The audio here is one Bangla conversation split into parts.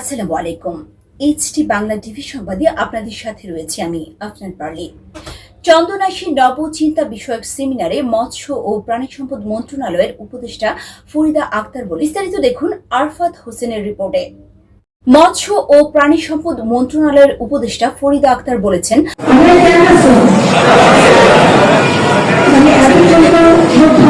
আসসালামু আলাইকুম এইচটি বাংলা টিভি সংবাদে আপনাদের সাথে রয়েছে আমি, আফনান পার্লি চন্দনাশী নবচিন্তা বিষয়ক সেমিনারে মৎস্য ও প্রাণী সম্পদ মন্ত্রণালয়ের উপদেষ্টা ফরিদা আক্তার বলে বিস্তারিত দেখুন আরফাত হোসেনের রিপোর্টে মৎস্য ও প্রাণী সম্পদ মন্ত্রণালয়ের উপদেষ্টা ফরিদা আক্তার বলেছেন? মানে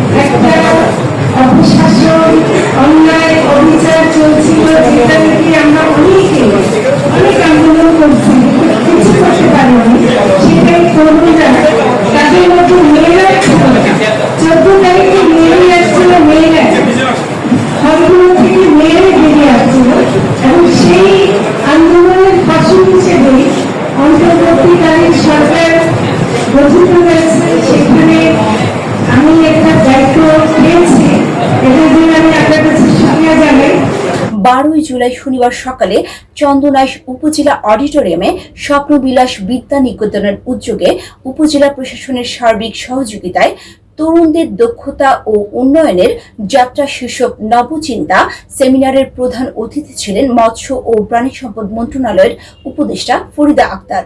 বারোই জুলাই শনিবার সকালে চন্দনাইশ উপজেলা অডিটোরিয়ামে স্বপ্নবিলাস বিদ্যা নিকেতনের উদ্যোগে উপজেলা প্রশাসনের সার্বিক সহযোগিতায় তরুণদের দক্ষতা ও উন্নয়নের যাত্রা শীর্ষক নবচিন্তা সেমিনারের প্রধান অতিথি ছিলেন মৎস্য ও প্রাণী সম্পদ মন্ত্রণালয়ের উপদেষ্টা ফরিদা আক্তার।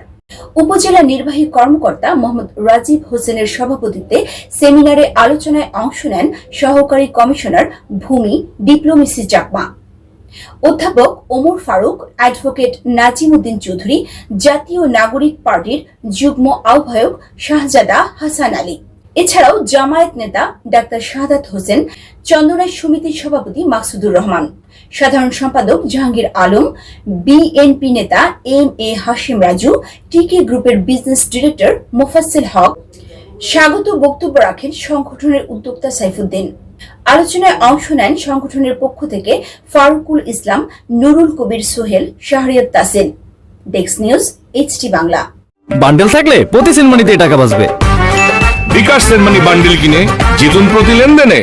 উপজেলা নির্বাহী কর্মকর্তা মোহাম্মদ রাজীব হোসেনের সভাপতিত্বে সেমিনারে আলোচনায় অংশ নেন সহকারী কমিশনার ভূমি, ডিপ্লোমেসি চাকমা। অধ্যাপক ওমর ফারুক, অ্যাডভোকেট নাজিম উদ্দিন চৌধুরী, জাতীয় নাগরিক পার্টির যুগ্ম আহ্বায়ক শাহজাদা হাসান আলী। এছাড়াও জামায়াত নেতা ডাক্তার শাহাদাত হোসেন চন্দনাই সমিতির সভাপতি মাকসুদুর রহমান। সাধারণ সম্পাদক জাহাঙ্গীর আলম, বিএনপি নেতা M A Hashim Raju, TK গ্রুপের বিজনেস ডিরেক্টর মোফাসিল হক। স্বাগত বক্তব্য রাখেন সংগঠনের উদ্যোক্তা সাইফুদ্দিন। আলোচনায় অংশ নেন সংগঠনের পক্ষ থেকে ফারুকুল ইসলাম নুরুল কবির সোহেল শাহরিয়াত তাসিন ডেক্স নিউজ এইচটি বাংলা। বান্ডেল থাকলে প্রতি সিনেমানিতে টাকা বাঁচবে। বিকাশ সেনমানি বান্ডেল কিনে জিতুন প্রতি লেনদেনে।